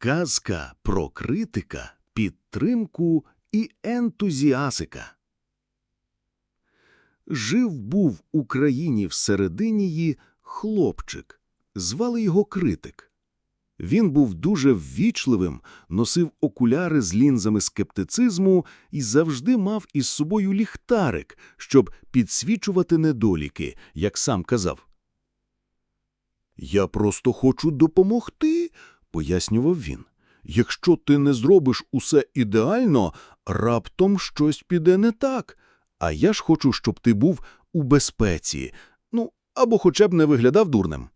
Казка про критика, підтримку і ентузіасика. Жив був у країні всерединії хлопчик. Звали його критик. Він був дуже ввічливим, носив окуляри з лінзами скептицизму і завжди мав із собою ліхтарик, щоб підсвічувати недоліки, як сам казав. «Я просто хочу допомогти», – пояснював він. «Якщо ти не зробиш усе ідеально, раптом щось піде не так. А я ж хочу, щоб ти був у безпеці, ну, або хоча б не виглядав дурним».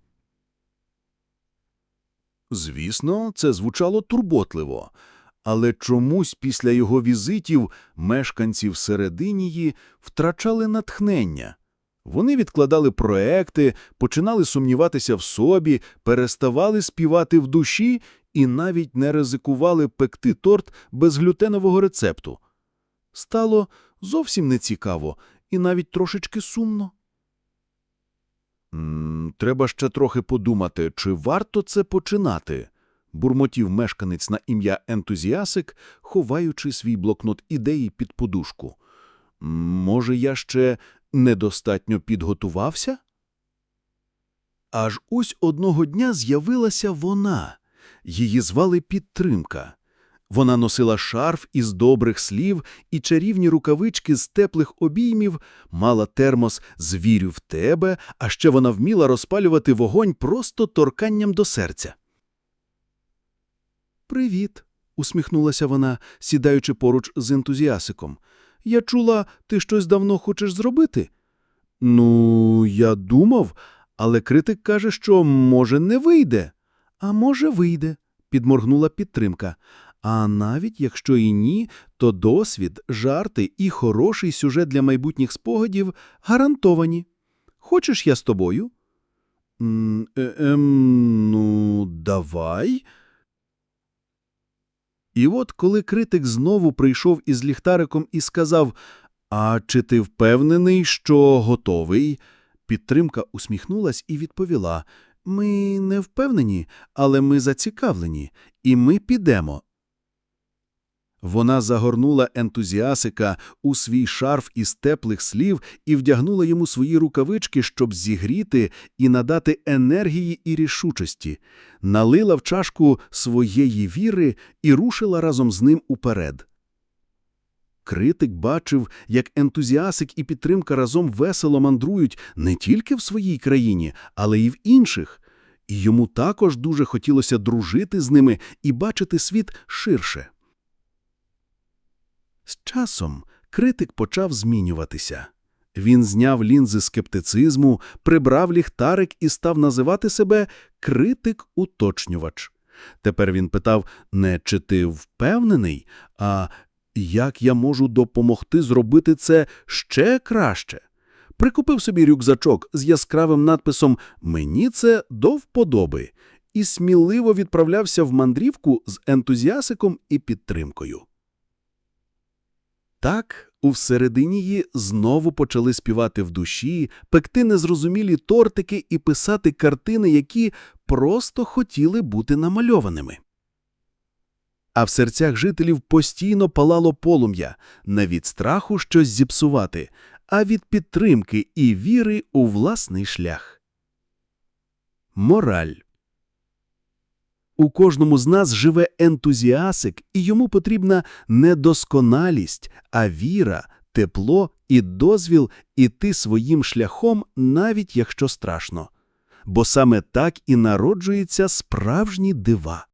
Звісно, це звучало турботливо, але чомусь після його візитів мешканці всерединії втрачали натхнення. Вони відкладали проекти, починали сумніватися в собі, переставали співати в душі і навіть не ризикували пекти торт без глютенового рецепту. Стало зовсім нецікаво і навіть трошечки сумно. «М, «Треба ще трохи подумати, чи варто це починати», – бурмотів мешканець на ім'я Ентузіасик, ховаючи свій блокнот ідеї під подушку. «Може, я ще недостатньо підготувався?» Аж ось одного дня з'явилася вона. Її звали Підтримка. Вона носила шарф із добрих слів і чарівні рукавички з теплих обіймів, мала термос з «Вірю в тебе», а ще вона вміла розпалювати вогонь просто торканням до серця. «Привіт», – усміхнулася вона, сідаючи поруч з ентузіасиком. «Я чула, ти щось давно хочеш зробити?» «Ну, я думав, але критик каже, що, може, не вийде». «А може, вийде», – підморгнула підтримка. А навіть якщо і ні, то досвід, жарти і хороший сюжет для майбутніх спогадів гарантовані. Хочеш я з тобою? Е, ем, ну, давай. І от коли критик знову прийшов із ліхтариком і сказав «А чи ти впевнений, що готовий?» Підтримка усміхнулась і відповіла «Ми не впевнені, але ми зацікавлені, і ми підемо». Вона загорнула ентузіасика у свій шарф із теплих слів і вдягнула йому свої рукавички, щоб зігріти і надати енергії і рішучості, налила в чашку своєї віри і рушила разом з ним уперед. Критик бачив, як ентузіасик і підтримка разом весело мандрують не тільки в своїй країні, але й в інших. І йому також дуже хотілося дружити з ними і бачити світ ширше. З часом критик почав змінюватися. Він зняв лінзи скептицизму, прибрав ліхтарик і став називати себе критик-уточнювач. Тепер він питав не чи ти впевнений, а як я можу допомогти зробити це ще краще. Прикупив собі рюкзачок з яскравим надписом «Мені це до вподоби» і сміливо відправлявся в мандрівку з ентузіасиком і підтримкою. Так, у всередині її знову почали співати в душі, пекти незрозумілі тортики і писати картини, які просто хотіли бути намальованими. А в серцях жителів постійно палало полум'я, не від страху щось зіпсувати, а від підтримки і віри у власний шлях. Мораль у кожному з нас живе ентузіасик, і йому потрібна не досконалість, а віра, тепло і дозвіл іти своїм шляхом, навіть якщо страшно. Бо саме так і народжуються справжні дива.